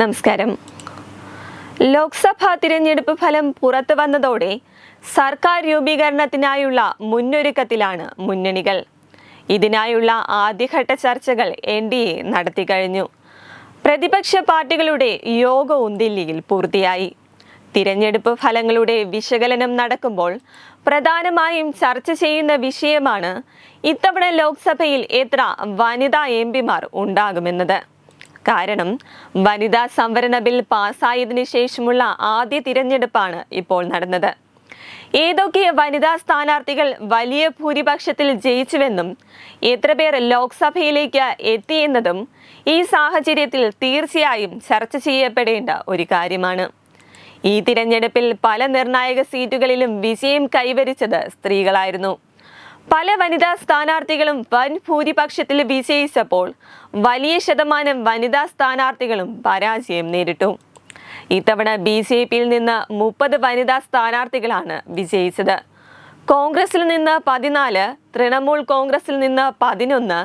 നമസ്കാരം. ലോക്സഭാ തിരഞ്ഞെടുപ്പ് ഫലം പുറത്തു വന്നതോടെ സർക്കാർ രൂപീകരണത്തിനായുള്ള മുന്നൊരുക്കത്തിലാണ് മുന്നണികൾ. ഇതിനായുള്ള ആദ്യഘട്ട ചർച്ചകൾ എൻ ഡി എ നടത്തിക്കഴിഞ്ഞു പ്രതിപക്ഷ പാർട്ടികളുടെ യോഗവും ദില്ലിയിൽ പൂർത്തിയായി. തിരഞ്ഞെടുപ്പ് ഫലങ്ങളുടെ വിശകലനം നടക്കുമ്പോൾ പ്രധാനമായും ചർച്ച ചെയ്യുന്ന വിഷയമാണ് ഇത്തവണ ലോക്സഭയിൽ എത്ര വനിതാ എം പിമാർ ഉണ്ടാകുമെന്നത്. കാരണം വനിതാ സംവരണ ബിൽ പാസ്സായതിനു ശേഷമുള്ള ആദ്യ തിരഞ്ഞെടുപ്പാണ് ഇപ്പോൾ നടന്നത്. ഏതൊക്കെ വനിതാ സ്ഥാനാർത്ഥികൾ വലിയ ഭൂരിപക്ഷത്തിൽ ജയിച്ചുവെന്നും എത്ര പേർ ലോക്സഭയിലേക്ക് എത്തിയെന്നതും ഈ സാഹചര്യത്തിൽ തീർച്ചയായും ചർച്ച ചെയ്യപ്പെടേണ്ട ഒരു കാര്യമാണ്. ഈ തിരഞ്ഞെടുപ്പിൽ പല നിർണായക സീറ്റുകളിലും വിജയം കൈവരിച്ചത് സ്ത്രീകളായിരുന്നു. പല വനിതാ സ്ഥാനാർത്ഥികളും വൻ ഭൂരിപക്ഷത്തിൽ വിജയിച്ചപ്പോൾ വലിയ ശതമാനം വനിതാ സ്ഥാനാർത്ഥികളും പരാജയം നേരിട്ടു. ഇത്തവണ ബി ജെ പിയിൽ നിന്ന് മുപ്പത് വനിതാ സ്ഥാനാർത്ഥികളാണ് വിജയിച്ചത്. കോൺഗ്രസിൽ നിന്ന് പതിനാല് തൃണമൂൽ കോൺഗ്രസിൽ നിന്ന് പതിനൊന്ന്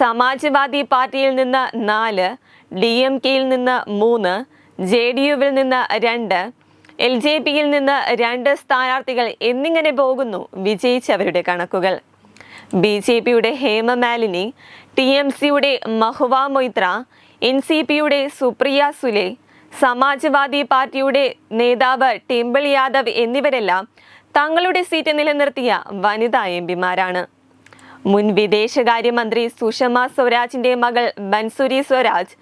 സമാജ്വാദി പാർട്ടിയിൽ നിന്ന് നാല് ഡി എം കെയിൽ നിന്ന് മൂന്ന് ജെ ഡി യുവിൽ നിന്ന് രണ്ട് എൽ ജെ പിയിൽ നിന്ന് രണ്ട് സ്ഥാനാർത്ഥികൾ എന്നിങ്ങനെ പോകുന്നു വിജയിച്ചവരുടെ കണക്കുകൾ. ബി ജെ പിയുടെ ഹേമമാലിനി ടി എം സിയുടെ മഹുവ മൊയ്ത്ര എൻ സി പിയുടെ സുപ്രിയ സുലെ സമാജ്വാദി പാർട്ടിയുടെ നേതാവ് ടിംബിൾ യാദവ് എന്നിവരെല്ലാം തങ്ങളുടെ സീറ്റ് നിലനിർത്തിയ വനിതാ എം പിമാരാണ്. മുൻ വിദേശകാര്യമന്ത്രി സുഷമ സ്വരാജിന്റെ മകൾ ബൻസുരി സ്വരാജ്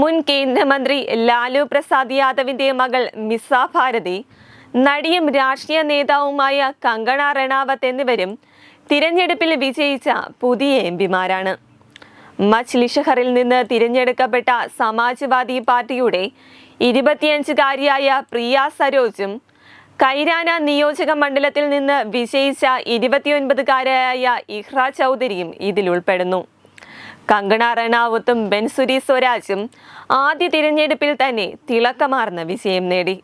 മുൻ കേന്ദ്രമന്ത്രി ലാലു പ്രസാദ് യാദവിന്റെ മകൾ മിസ ഭാരതി നടിയും രാഷ്ട്രീയ നേതാവുമായ കങ്കണ റണാവത്ത് എന്നിവരും തിരഞ്ഞെടുപ്പിൽ വിജയിച്ച പുതിയ എം പിമാരാണ്. മച്ലിഷഹറിൽ നിന്ന് തിരഞ്ഞെടുക്കപ്പെട്ട സമാജ്വാദി പാർട്ടിയുടെ ഇരുപത്തിയഞ്ചുകാരിയായ പ്രിയ സരോജും കൈരാന നിയോജക മണ്ഡലത്തിൽ നിന്ന് വിജയിച്ച ഇരുപത്തിയൊൻപതുകാരായ ഇഹ്റ ചൗധരിയും ഇതിൽ ഉൾപ്പെടുന്നു. കങ്കണ റണാവത്തും ബെൻസുരി സ്വരാജും ആദ്യ തിരഞ്ഞെടുപ്പിൽ തന്നെ തിളക്കമാർന്ന വിജയം നേടി.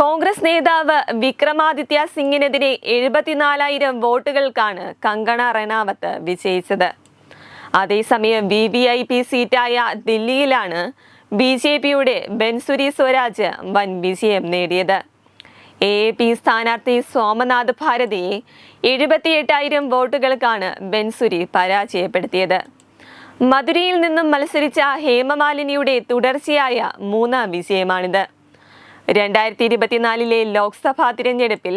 കോൺഗ്രസ് നേതാവ് വിക്രമാദിത്യ സിംഗിനെതിരെ എഴുപത്തിനാലായിരം വോട്ടുകൾക്കാണ് കങ്കണ റണാവത്ത് വിജയിച്ചത്. അതേസമയം വി വി ഐ പി സീറ്റായ ദില്ലിയിലാണ് ബി ജെ പിയുടെ ബെൻസുരി സ്വരാജ് വൻ വിജയം നേടിയത്. എ പി സ്ഥാനാർത്ഥി സോമനാഥ് ഭാരതിയെ എഴുപത്തിയെട്ടായിരം വോട്ടുകൾക്കാണ് ബെൻസുരി പരാജയപ്പെടുത്തിയത്. മധുരയിൽ നിന്നും മത്സരിച്ച ഹേമമാലിനിയുടെ തുടർച്ചയായ മൂന്നാം വിജയമാണിത്. രണ്ടായിരത്തി ഇരുപത്തിനാലിലെ ലോക്സഭാ തിരഞ്ഞെടുപ്പിൽ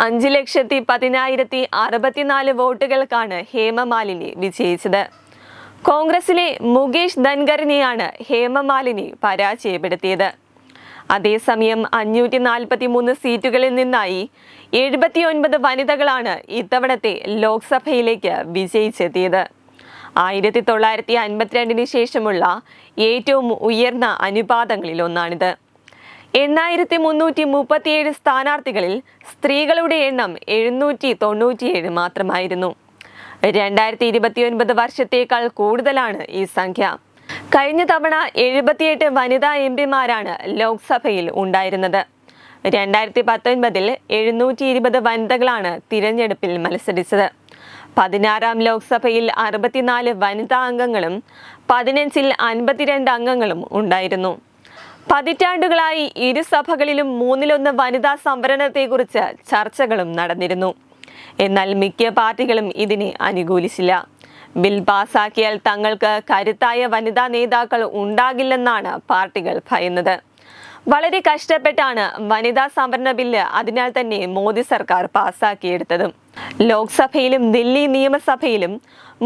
അഞ്ച് ലക്ഷത്തി പതിനായിരത്തി അറുപത്തിനാല് വോട്ടുകൾക്കാണ് ഹേമമാലിനി വിജയിച്ചത്. കോൺഗ്രസിലെ മുകേഷ് ധൻഖറിനെയാണ് ഹേമമാലിനി പരാജയപ്പെടുത്തിയത്. അതേസമയം അഞ്ഞൂറ്റി നാൽപ്പത്തി മൂന്ന് സീറ്റുകളിൽ നിന്നായി എഴുപത്തിയൊൻപത് വനിതകളാണ് ഇത്തവണത്തെ ലോക്സഭയിലേക്ക് വിജയിച്ചെത്തിയത്. ആയിരത്തി തൊള്ളായിരത്തി അൻപത്തിരണ്ടിന് ശേഷമുള്ള ഏറ്റവും ഉയർന്ന അനുപാതങ്ങളിൽ ഒന്നാണിത്. എണ്ണായിരത്തി മുന്നൂറ്റി മുപ്പത്തിയേഴ് സ്ഥാനാർത്ഥികളിൽ സ്ത്രീകളുടെ എണ്ണം എഴുന്നൂറ്റി തൊണ്ണൂറ്റിയേഴ് മാത്രമായിരുന്നു. രണ്ടായിരത്തി ഇരുപത്തിയൊൻപത് വർഷത്തേക്കാൾ കൂടുതലാണ് ഈ സംഖ്യ. കഴിഞ്ഞ തവണ എഴുപത്തിയെട്ട് വനിതാ എം പിമാരാണ് ലോക്സഭയിൽ ഉണ്ടായിരുന്നത്. രണ്ടായിരത്തി പത്തൊൻപതിൽ എഴുന്നൂറ്റി ഇരുപത് വനിതകളാണ് തിരഞ്ഞെടുപ്പിൽ മത്സരിച്ചത്. പതിനാറാം ലോക്സഭയിൽ അറുപത്തിനാല് വനിതാ അംഗങ്ങളും പതിനഞ്ചിൽ അൻപത്തിരണ്ട് അംഗങ്ങളും ഉണ്ടായിരുന്നു. പതിറ്റാണ്ടുകളായി ഇരു സഭകളിലും മൂന്നിലൊന്ന് വനിതാ സംവരണത്തെക്കുറിച്ച് ചർച്ചകളും നടന്നിരുന്നു. എന്നാൽ മിക്ക പാർട്ടികളും ഇതിനെ അനുകൂലിച്ചില്ല. ബിൽ പാസാക്കിയാൽ തങ്ങൾക്ക് കരുത്തായ വനിതാ നേതാക്കൾ ഉണ്ടാകില്ലെന്നാണ് പാർട്ടികൾ ഭയന്നത്. വളരെ കഷ്ടപ്പെട്ടാണ് വനിതാ സംവരണ ബില്ല് അതിനാൽ തന്നെ മോദി സർക്കാർ പാസാക്കിയെടുത്തതും. ലോക്സഭയിലും ദില്ലി നിയമസഭയിലും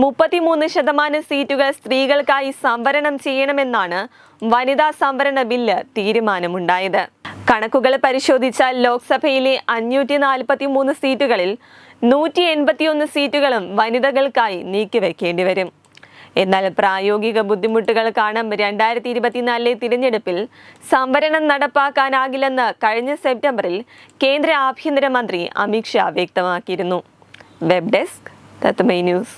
മുപ്പത്തിമൂന്ന് ശതമാനം സീറ്റുകൾ സ്ത്രീകൾക്കായി സംവരണം ചെയ്യണമെന്നാണ് വനിതാ സംവരണ ബില്ല് തീരുമാനമുണ്ടായത്. കണക്കുകൾ പരിശോധിച്ചാൽ ലോക്സഭയിലെ അഞ്ഞൂറ്റി നാൽപ്പത്തി മൂന്ന് സീറ്റുകളിൽ നൂറ്റി എൺപത്തിയൊന്ന് സീറ്റുകളും വനിതകൾക്കായി നീക്കിവെക്കേണ്ടി വരും എന്നാൽ പ്രായോഗിക ബുദ്ധിമുട്ടുകൾ കാരണം രണ്ടായിരത്തി ഇരുപത്തിനാലിലെ തിരഞ്ഞെടുപ്പിൽ സംവരണം നടപ്പാക്കാനാകില്ലെന്ന് കഴിഞ്ഞ സെപ്റ്റംബറിൽ കേന്ദ്ര ആഭ്യന്തരമന്ത്രി അമിത്ഷാ വ്യക്തമാക്കിയിരുന്നു. Web desk തത്മൈ news